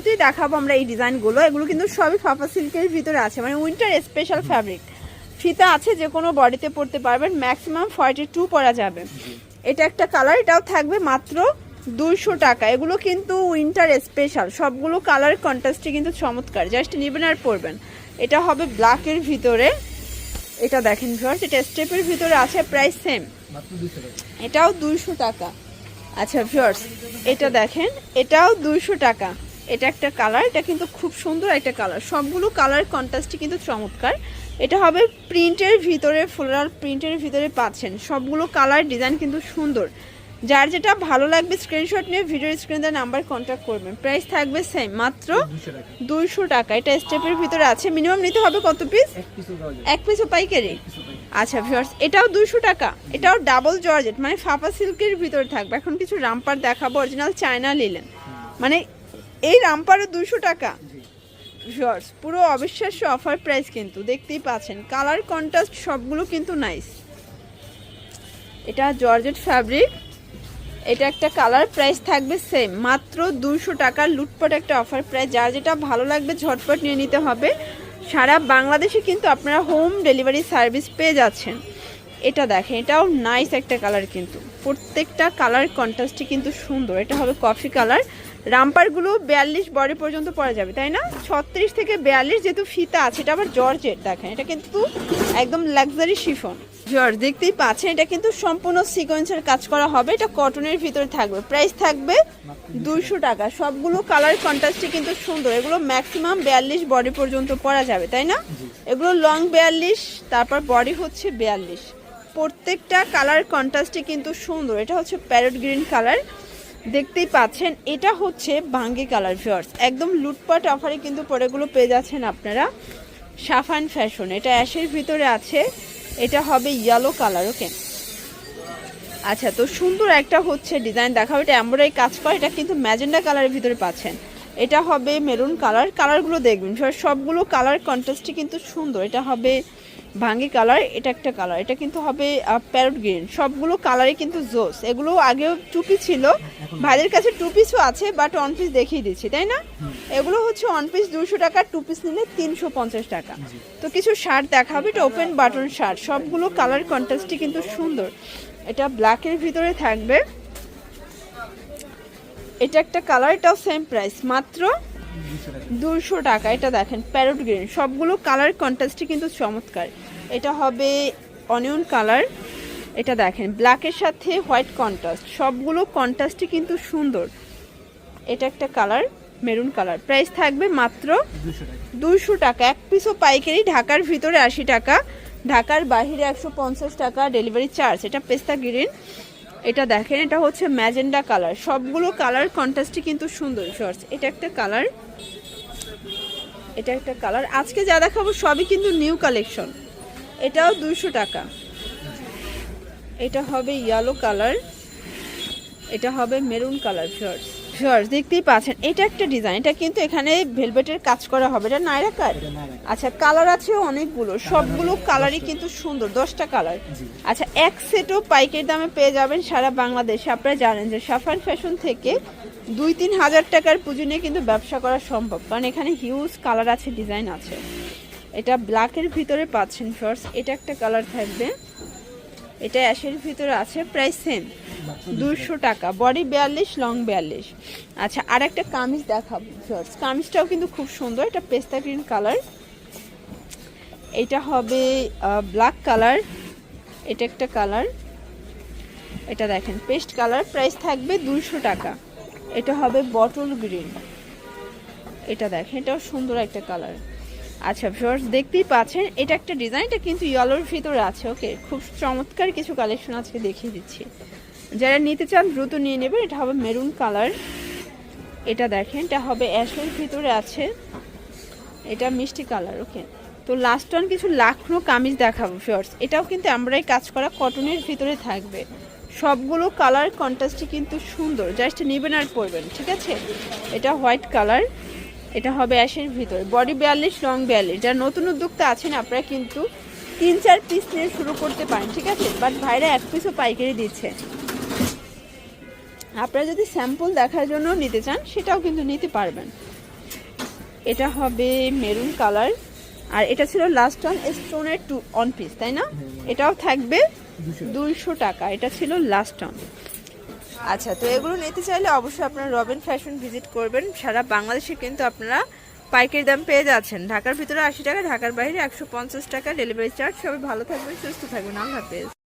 শুরুতেই দেখাবো আমরা এই ডিজাইনগুলো। এগুলো কিন্তু সবই ফাফা সিল্কের ভিতরে আছে মানে উইন্টার স্পেশাল ফ্যাব্রিক ফিতা আছে যে কোনো বডিতে পরতে পারবেন ম্যাক্সিমাম ফর্টি টু পরা যাবে। এটা একটা কালার এটাও থাকবে মাত্র দুইশো টাকা। এগুলো কিন্তু উইন্টার স্পেশাল সবগুলো কালার কন্ট্রাস্টে কিন্তু চমৎকার। জাস্ট নেবেন আর পরবেন। এটা হবে ব্ল্যাকের ভিতরে। এটা দেখেন ভিউয়ার্স এটা স্টেপের ভিতরে আছে প্রাইস সেম এটাও দুইশো টাকা। আচ্ছা ভিউয়ার্স এটা দেখেন এটাও দুইশো টাকা। এটা একটা কালার এটা কিন্তু খুব সুন্দর একটা কালার সবগুলো কালার কন্ট্রাস্টই কিন্তু চমৎকার। এটা হবে প্রিন্টের ভিতরে ফ্লোরাল প্রিন্টের ভিতরে পাচ্ছেন। সবগুলো কালার ডিজাইন কিন্তু সুন্দর। যার যেটা ভালো লাগবে স্ক্রিনশট নিয়ে ভিডিওর স্ক্রিনে নাম্বার কন্ট্যাক্ট করবেন। প্রাইস থাকবে সেম মাত্র দুইশো টাকা। এটা স্টেপের ভিতরে আছে। মিনিমাম নিতে হবে কত পিস এক পিসও দেওয়া পাইকারি? আচ্ছা ভিউয়ার্স এটাও দুইশো টাকা। এটাও ডাবল জর্জেট মানে ফাপা সিল্কের ভিতরে থাকবে। এখন কিছু রামপার দেখাবো অরিজিনাল চায়না নিলেন মানে এই রামপারও দুশো টাকা। জি। ভিউয়ার্স পুরো অবিশ্বাস্য অফার প্রাইস কিন্তু দেখতেই পাচ্ছেন। কালার কন্ট্রাস্ট সবগুলো কিন্তু নাইস এটা জর্জেট ফ্যাব্রিক এটা একটা কালার প্রাইস থাকবে সেম মাত্র দুশো টাকার লুটপট একটা অফার প্রাইস যার যেটা ভালো লাগবে ঝটপট নিয়ে নিতে হবে। সারা বাংলাদেশে কিন্তু আপনারা হোম ডেলিভারি সার্ভিস পেয়ে যাচ্ছেন। এটা দেখেন এটাও নাইস একটা কালার কিন্তু। প্রত্যেকটা কালার কন্ট্রাস্টই কিন্তু সুন্দর। এটা হবে কফি কালার রামপারগুলো বিয়াল্লিশ বডি পর্যন্ত পরা যাবে তাই না? ছত্রিশ থেকে বিয়াল্লিশ যেহেতু ফিতা আছে এটা আবার জর্জেট দেখেন এটা কিন্তু একদম লাক্সারি শিফন জর্জ দেখতেই পাচ্ছেন এটা কিন্তু সম্পূর্ণ সিকোয়েন্সের কাজ করা হবে এটা কটনের ভিতরে থাকবে। প্রাইস থাকবে দুইশো টাকা সবগুলো কালার কন্ট্রাস্টে কিন্তু সুন্দর এগুলো ম্যাক্সিমাম বিয়াল্লিশ বডি পর্যন্ত পরা যাবে তাই না? এগুলো লং বিয়াল্লিশ তারপর বডি হচ্ছে বিয়াল্লিশ। প্রত্যেকটা কালার কন্ট্রাস্টে কিন্তু সুন্দর এটা হচ্ছে প্যারট গ্রিন কালার দেখতেই পাচ্ছেন, এটা হচ্ছে ভাঙ্গি কালার ভিওর্স একদম লুটপাট অফারে কিন্তু পরেগুলো পেয়ে যাচ্ছেন আপনারা। সাফান ফ্যাশন, এটা অ্যাশের ভিতরে আছে, এটা হবে ইয়েলো কালার ওকে আচ্ছা তো সুন্দর একটা হচ্ছে ডিজাইন দেখাবো, এটা এমব্রয়ডারি কাজ করে, এটা কিন্তু ম্যাজেন্ডা কালারের ভিতরে পাচ্ছেন। এটা হবে মেরুন কালার কালারগুলো দেখবেন সবগুলো কালার কন্ট্রাস্টই কিন্তু সুন্দর, এটা হবে ভাঙ্গি কালার এটা একটা কালার এটা কিন্তু হবে প্যারট গ্রিন সবগুলো কালারই কিন্তু জোস এগুলো আগেও টুপি ছিল ভাইদের কাছে টু পিসও আছে বাট ওয়ান পিস দেখিয়ে দিচ্ছি তাই না? এগুলো হচ্ছে ওয়ান পিস দুশো টাকা টু পিস নিলে তিনশো পঞ্চাশ টাকা। তো কিছু শার্ট দেখাবে এটা ওপেন বাটন শার্ট সবগুলো কালার কন্ট্রাস্টই কিন্তু সুন্দর। এটা ব্ল্যাকের ভিতরে থাকবে। এটা একটা কালার এটাও সেম প্রাইস মাত্র দুশো টাকা এটা দেখেন প্যারোট গ্রিন সবগুলো কালার কন্ট্রাস্টই কিন্তু চমৎকার। এটা হবে অনিয়ন কালার এটা দেখেন ব্ল্যাকের সাথে হোয়াইট কন্ট্রাস্ট সবগুলো কন্ট্রাস্টই কিন্তু সুন্দর। এটা একটা কালার মেরুন কালার প্রাইস থাকবে মাত্র দুশো টাকা। এক পিসও পাইকারি ঢাকার ভিতরে আশি টাকা। ঢাকার বাহিরে একশো পঞ্চাশ টাকা ডেলিভারি চার্জ এটা পেস্তা গ্রিন এটা দেখেন, এটা হচ্ছে ম্যাজেন্ডা কালার। সবগুলো কালার কন্ট্রাস্টই কিন্তু সুন্দর শর্টস এটা একটা কালার। এটা একটা কালার। আজকে যা দেখাবো সবই কিন্তু নিউ কালেকশন। এটাও দুশো টাকা। এটা হবে ইয়েলো কালার। এটা হবে মেরুন কালার শর্টস শর্টস দেখতেই পাচ্ছেন এটা একটা ডিজাইন এটা কিন্তু এখানে ভেলভেটের কাজ করা হবে। এটা নাইরা কাট আচ্ছা কালার আছে অনেকগুলো সবগুলো কালারই কিন্তু সুন্দর দশটা কালার। আচ্ছা এক সেটও পাইকারি দামে পেয়ে যাবেন সারা বাংলাদেশে। আপনারা জানেন যে সাফান ফ্যাশন থেকে দুই তিন হাজার টাকার পুঁজি নিয়ে কিন্তু ব্যবসা করা সম্ভব কারণ এখানে হিউজ কালার আছে ডিজাইন আছে। এটা ব্ল্যাকের ভিতরে পাচ্ছেন ফার্স্ট এটা একটা কালার থাকবে। এটা অ্যাশের ভিতরে আছে, প্রাইস সেম দুশো টাকা। বডি বিয়াল্লিশ লং বিয়াল্লিশ। আচ্ছা আর একটা কামিজ দেখাবো কামিজটাও কিন্তু খুব সুন্দর, এটা পেস্তা গ্রিন কালার। এটা হবে ব্ল্যাক কালার। এটা একটা কালার। এটা দেখেন, পেস্ট কালার। প্রাইস থাকবে দুশো টাকা। এটা হবে বটল গ্রিন। এটা দেখেন, এটাও সুন্দর একটা কালার। আচ্ছা ভিউয়ার্স দেখতেই পাচ্ছেন, এটা একটা ডিজাইনটা কিন্তু ইয়েলোর ভিতরে আছে, ওকে, খুব চমৎকার কিছু কালেকশন আজকে দেখিয়ে দিচ্ছি। যারা নিতে চান, দ্রুত নিয়ে নেবেন, এটা হবে মেরুন কালার এটা দেখেন, এটা হবে অ্যাশের ভিতরে আছে, এটা মিষ্টি কালার ওকে। তো লাস্ট ওয়ান কিছু লাখনো কামিজ দেখাবো ফিওর্স এটাও কিন্তু আমরাই কাজ করা কটনের ভিতরে থাকবে। সবগুলো কালার কন্ট্রাস্টই কিন্তু সুন্দর জাস্ট নেবেন আর পরবেন, ঠিক আছে? এটা হোয়াইট কালার এটা হবে অ্যাশের ভিতরে। বডি বিয়াল্লিশ লং বিয়াল্লিশ। যারা নতুন উদ্যোক্তা আছেন আপনারা কিন্তু তিন চার পিস নিয়ে শুরু করতে পারেন ঠিক আছে? বাট ভাইরা এক পিসও পাইকারি দিচ্ছে। আপনারা যদি স্যাম্পল দেখার জন্য নিতে চান সেটাও কিন্তু নিতে পারবেন। এটা হবে মেরুন কালার আর এটা ছিল লাস্ট অন স্টোনের টু অন পিস তাই না? এটাও থাকবে দুইশো টাকা। এটা ছিল লাস্ট অন আচ্ছা তো এগুলো নিতে চাইলে অবশ্যই আপনারা রবিন ফ্যাশন ভিজিট করবেন। সারা বাংলাদেশে কিন্তু আপনারা পাইকারি দাম পেয়ে যাচ্ছেন। ঢাকার ভিতরে আশি টাকা, ঢাকার বাইরে একশো পঞ্চাশ টাকা ডেলিভারি চার্জ সবাই ভালো থাকবেন, সুস্থ থাকবেন। আল্লাহ হাফেজ।